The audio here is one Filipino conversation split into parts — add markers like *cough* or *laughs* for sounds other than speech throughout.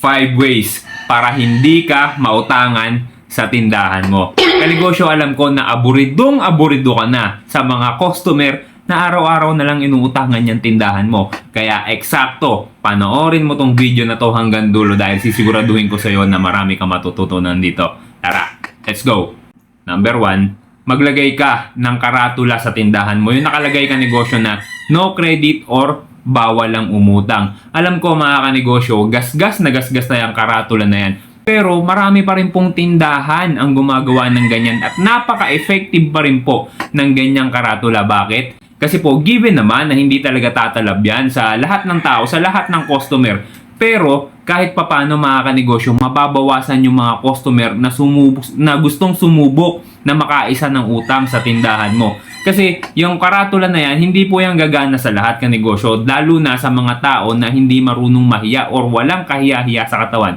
5 ways para hindi ka mautangan sa tindahan mo. Kanegosyo, alam ko na aburidong aburido ka na sa mga customer na araw-araw na lang inuutangan yung tindahan mo. Kaya eksakto, panoorin mo tong video na to hanggang dulo dahil sisiguraduhin ko sa iyo na marami ka matututunan dito. Tara, let's go! Number one, maglagay ka ng karatula sa tindahan mo. Yung nakalagay ka negosyo na no credit or bawal lang umutang. Alam ko mga kanegosyo, gasgas na gasgas na yung karatula na yan. Pero marami pa rin pong tindahan ang gumagawa ng ganyan at napaka-effective pa rin po ng ganyang karatula. Bakit? Kasi po, given naman na hindi talaga tatalab yan sa lahat ng tao, sa lahat ng customer. Pero kahit papano mga kanegosyo, mababawasan yung mga customer na, sumubok, na gustong sumubok na makaisa ng utang sa tindahan mo. Kasi yung karatula na yan, hindi po yung gagana sa lahat kanegosyo, lalo na sa mga tao na hindi marunong mahiya or walang kahiya-hiya sa katawan.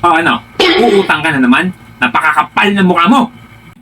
O ano, uutang ka na naman? Napakakapal na mukha mo!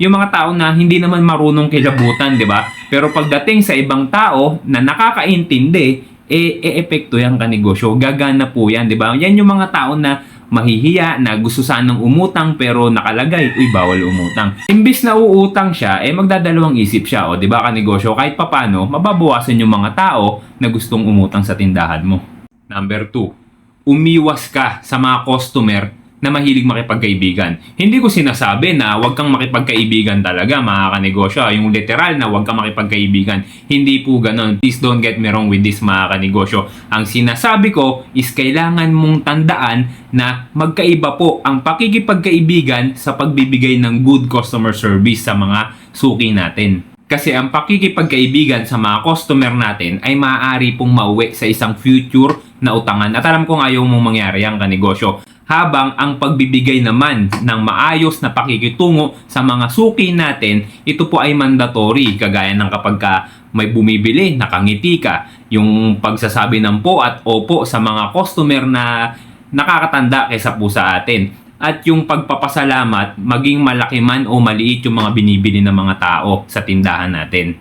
Yung mga tao na hindi naman marunong kilabutan, di ba? Pero pagdating sa ibang tao na nakakaintindi, e-epekto yan kanegosyo. Gagana po yan, di ba? Yan yung mga tao na mahihiya, na gusto sanang umutang pero nakalagay, uy, bawal umutang. Imbis na uutang siya, eh magdadalawang isip siya, o di ba kanegosyo? Kahit papano, mababawasan yung mga tao na gustong umutang sa tindahan mo. Number 2, umiwas ka sa mga customer na mahilig makipagkaibigan. Hindi ko sinasabi na huwag kang makipagkaibigan talaga mga kanegosyo. ah. Yung literal na huwag kang makipagkaibigan. Hindi po ganun. Please don't get me wrong with this mga kanegosyo. Ang sinasabi ko is kailangan mong tandaan na magkaiba po ang pakikipagkaibigan sa pagbibigay ng good customer service sa mga suki natin. Kasi ang pakikipagkaibigan sa mga customer natin ay maaari pong mauwi sa isang future na utangan. At alam ko nga yung mong mangyari ang kanegosyo. Habang ang pagbibigay naman ng maayos na pakikitungo sa mga suki natin, ito po ay mandatory. Kagaya ng kapag ka may bumibili, nakangiti ka. Yung pagsasabi ng po at opo sa mga customer na nakakatanda kaysa po sa atin at yung pagpapasalamat maging malaki man o maliit yung mga binibili ng mga tao sa tindahan natin.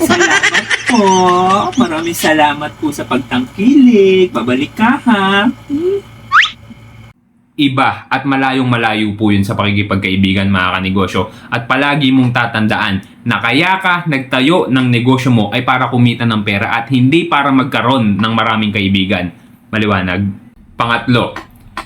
Salamat po. Maraming salamat po sa pagtangkilik. Babalik ka ha. Iba at malayong malayo po yun sa pakikipagkaibigan mga kanegosyo. At palagi mong tatandaan na kaya ka nagtayo ng negosyo mo ay para kumita ng pera at hindi para magkaroon ng maraming kaibigan. Maliwanag. Pangatlo,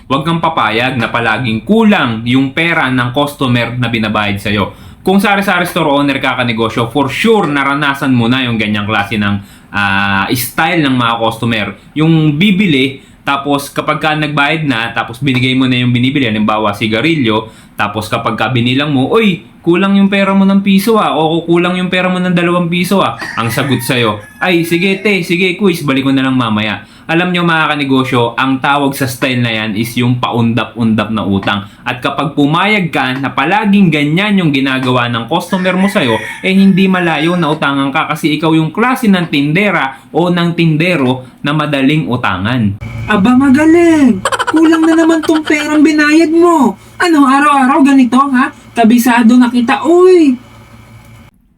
Huwag kang papayag na palaging kulang yung pera ng customer na binabayad sa'yo. Kung sari-sari store owner ka ka negosyo, for sure naranasan mo na yung ganyang klase ng ah, style ng mga customer. Yung bibili, tapos kapag ka nagbayad na, tapos binigay mo na yung binibili, halimbawa sigarilyo, tapos kapag ka binilang mo, oy, kulang yung pera mo ng piso ah, o kulang yung pera mo ng dalawang piso ah. Ang sagot sa'yo, ay sige te, sige quiz, balik ko na lang mamaya. Alam nyo mga kanegosyo, ang tawag sa style na yan is yung paundap-undap na utang. At kapag pumayag ka na palaging ganyan yung ginagawa ng customer mo sa'yo, eh hindi malayo na utangan ka kasi ikaw yung klase ng tindera o ng tindero na madaling utangan. Aba magaling! Kulang na naman tong perang binayad mo. Ano, araw-araw ganito ha? Kabisado na kita, uy!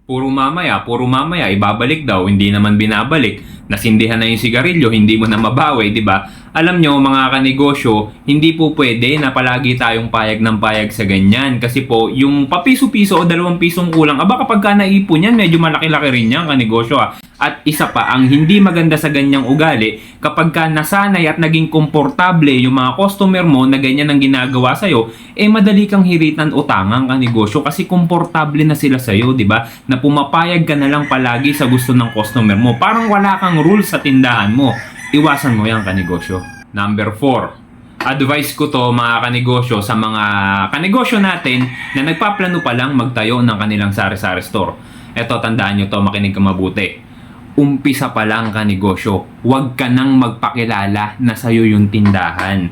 Puro mamaya, puro mamaya, ibabalik daw, hindi naman binabalik. Nasindihan na yung sigarilyo, hindi mo na mabawi, di ba? Alam nyo, mga kanegosyo, hindi po pwede na palagi tayong payag ng payag sa ganyan. Kasi po, yung papiso-piso o dalawang pisong kulang, aba kapag ka naipon yan, medyo malaki-laki rin yan, kanegosyo ah. At isa pa, ang hindi maganda sa ganyang ugali, kapag ka nasanay at naging komportable yung mga customer mo na ganyan ang ginagawa sa'yo, eh madali kang hiritan utangan ka negosyo kasi komportable na sila sa'yo, di ba? Na pumapayag ka na lang palagi sa gusto ng customer mo. Parang wala kang rule sa tindahan mo. Iwasan mo yan kanegosyo. Number 4. Advice ko to mga kanegosyo sa mga kanegosyo natin na nagpaplano pa lang magtayo ng kanilang sari-sari store. Eto, tandaan nyo to, makinig ka mabuti umpisa pa lang ka negosyo. Huwag ka nang magpakilala na sa'yo yung tindahan.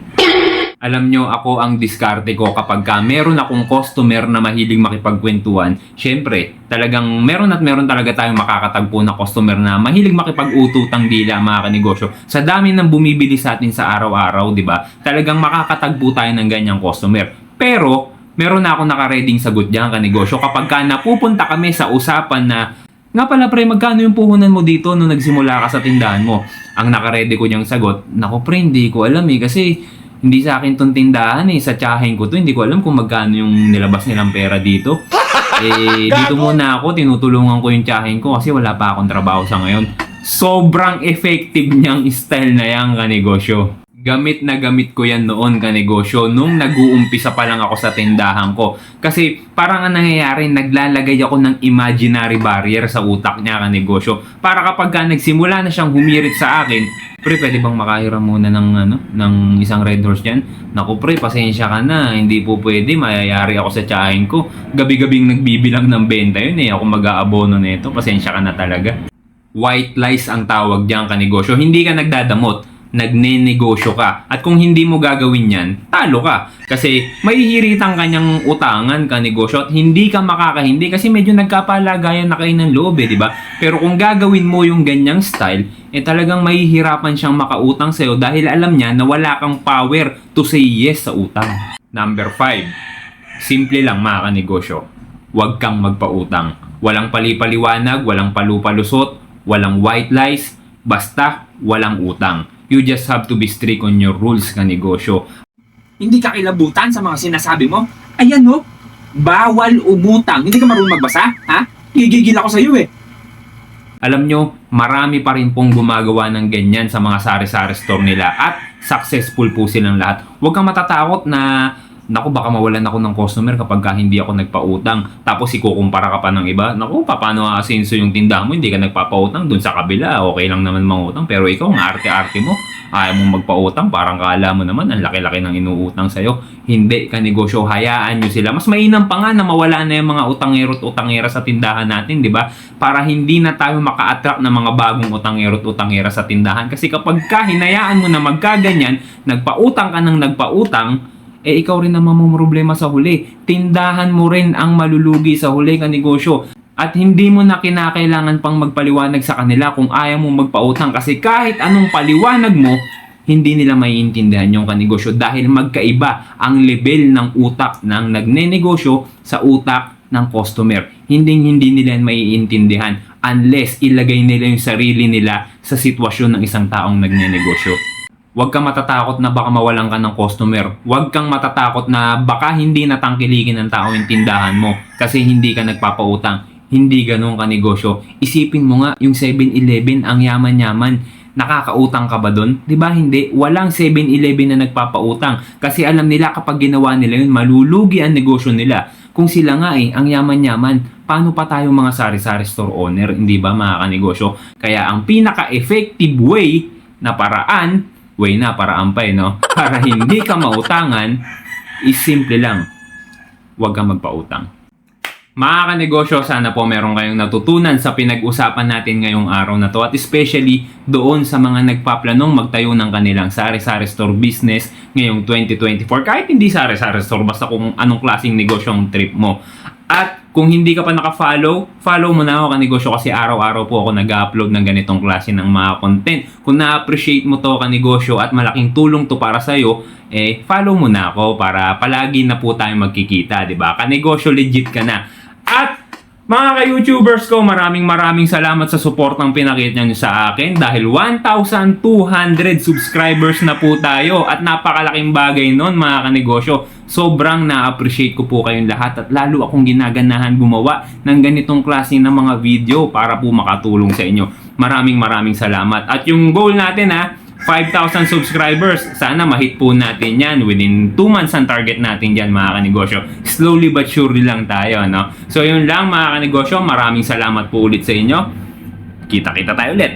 Alam nyo, ako ang diskarte ko kapag ka meron akong customer na mahilig makipagkwentuhan, syempre, talagang meron at meron talaga tayong makakatagpo na customer na mahilig makipag-ututang dila mga kanegosyo. Sa dami ng bumibili sa atin sa araw-araw, di ba? Talagang makakatagpo tayo ng ganyang customer. Pero, meron na ako nakareding sagot dyan kanegosyo kapag ka napupunta kami sa usapan na Nga pala pre, magkano yung puhunan mo dito nung nagsimula ka sa tindahan mo? Ang nakaredy ko niyang sagot, Nako pre, hindi ko alam eh kasi hindi sa akin tong tindahan eh. Sa tsahin ko to, hindi ko alam kung magkano yung nilabas nilang pera dito. *laughs* Eh, dito muna ako, tinutulungan ko yung tsahin ko kasi wala pa akong trabaho sa ngayon. Sobrang effective niyang style na yan kanegosyo. Gamit na gamit ko yan noon kanegosyo nung nag-uumpisa pa lang ako sa tindahan ko. Kasi parang ang nangyayari, naglalagay ako ng imaginary barrier sa utak niya kanegosyo. Para kapag ka nagsimula na siyang humirit sa akin, pre, pwede bang makahiram muna ng, ano, ng isang red horse dyan? Naku pre, pasensya ka na. Hindi po pwede, mayayari ako sa tsahin ko. Gabi-gabing nagbibilang ng benta yun eh. Ako mag-aabono nito. Pasensya ka na talaga. White lies ang tawag diyan kanegosyo. Hindi ka nagdadamot, nagne-negosyo ka. At kung hindi mo gagawin yan, talo ka. Kasi mahihiritan kanyang utangan ka negosyo at hindi ka makakahindi kasi medyo nagkapalagayan na kayo ng loob eh, di ba? Pero kung gagawin mo yung ganyang style, eh talagang mahihirapan siyang makautang sa'yo dahil alam niya na wala kang power to say yes sa utang. Number 5. Simple lang mga kanegosyo. Huwag kang magpautang. Walang palipaliwanag, walang palupalusot, walang white lies, basta walang utang. You just have to be strict on your rules ka negosyo. Hindi ka kilabutan sa mga sinasabi mo. Ayan no, bawal umutang. Hindi ka marunong magbasa, ha? Gigigil ako sa iyo eh. Alam nyo, marami pa rin pong gumagawa ng ganyan sa mga sari-sari store nila at successful po silang lahat. Huwag kang matatakot na Naku, baka mawalan ako ng customer kapag ka hindi ako nagpautang. Tapos ikukumpara ka pa ng iba. Naku, paano aasenso yung tindahan mo? Hindi ka nagpapautang dun sa kabila. Okay lang naman mangutang. Pero ikaw, ang arte-arte mo. Ayaw mong magpautang. Parang kala mo naman, ang laki-laki ng inuutang sa'yo. Hindi ka negosyo. Hayaan nyo sila. Mas mainam pa nga na mawala na yung mga utangero at utangera sa tindahan natin, di ba? Para hindi na tayo maka-attract ng mga bagong utangero at utangera sa tindahan. Kasi kapag ka hinayaan mo na magkaganyan, nagpautang ka ng nagpautang, eh ikaw rin naman mo problema sa huli. Tindahan mo rin ang malulugi sa huli ka negosyo. At hindi mo na kinakailangan pang magpaliwanag sa kanila kung ayaw mo magpautang kasi kahit anong paliwanag mo, hindi nila maiintindihan yung kanegosyo dahil magkaiba ang level ng utak ng nagnenegosyo sa utak ng customer. Hindi hindi nila maiintindihan unless ilagay nila yung sarili nila sa sitwasyon ng isang taong nagnenegosyo. Huwag kang matatakot na baka mawalan ka ng customer. Huwag kang matatakot na baka hindi natangkilikin ng tao yung tindahan mo kasi hindi ka nagpapautang. Hindi ganun ka negosyo. Isipin mo nga, yung 7-Eleven, ang yaman-yaman. Nakakautang ka ba doon? 'Di ba hindi? Walang 7-Eleven na nagpapautang. Kasi alam nila kapag ginawa nila yun, malulugi ang negosyo nila. Kung sila nga eh, ang yaman-yaman, paano pa tayo mga sari-sari store owner, hindi ba mga kanegosyo? Kaya ang pinaka-effective way na paraan way na para ampay, no? *laughs* Para hindi ka mautangan, is simple lang. Huwag kang magpautang. Mga kanegosyo, sana po meron kayong natutunan sa pinag-usapan natin ngayong araw na to at especially doon sa mga nagpaplanong magtayo ng kanilang sari-sari store business ngayong 2024. Kahit hindi sari-sari store, basta kung anong klaseng negosyo ang trip mo. At kung hindi ka pa naka-follow, follow mo na ako kanegosyo kasi araw-araw po ako nag-upload ng ganitong klase ng mga content. Kung na-appreciate mo to kanegosyo at malaking tulong to para sa'yo, eh follow mo na ako para palagi na po tayo magkikita, di ba? Kanegosyo legit ka na. At mga ka-YouTubers ko, maraming maraming salamat sa support ng pinakita nyo sa akin dahil 1,200 subscribers na po tayo at napakalaking bagay nun mga kanegosyo. Sobrang na-appreciate ko po kayong lahat at lalo akong ginaganahan gumawa ng ganitong klase ng mga video para po makatulong sa inyo. Maraming maraming salamat. At yung goal natin ha, 5,000 subscribers. Sana mahit po natin yan. Within 2 months ang target natin dyan mga kanegosyo. Slowly but surely lang tayo. No? So yun lang mga kanegosyo. Maraming salamat po ulit sa inyo. Kita-kita tayo ulit.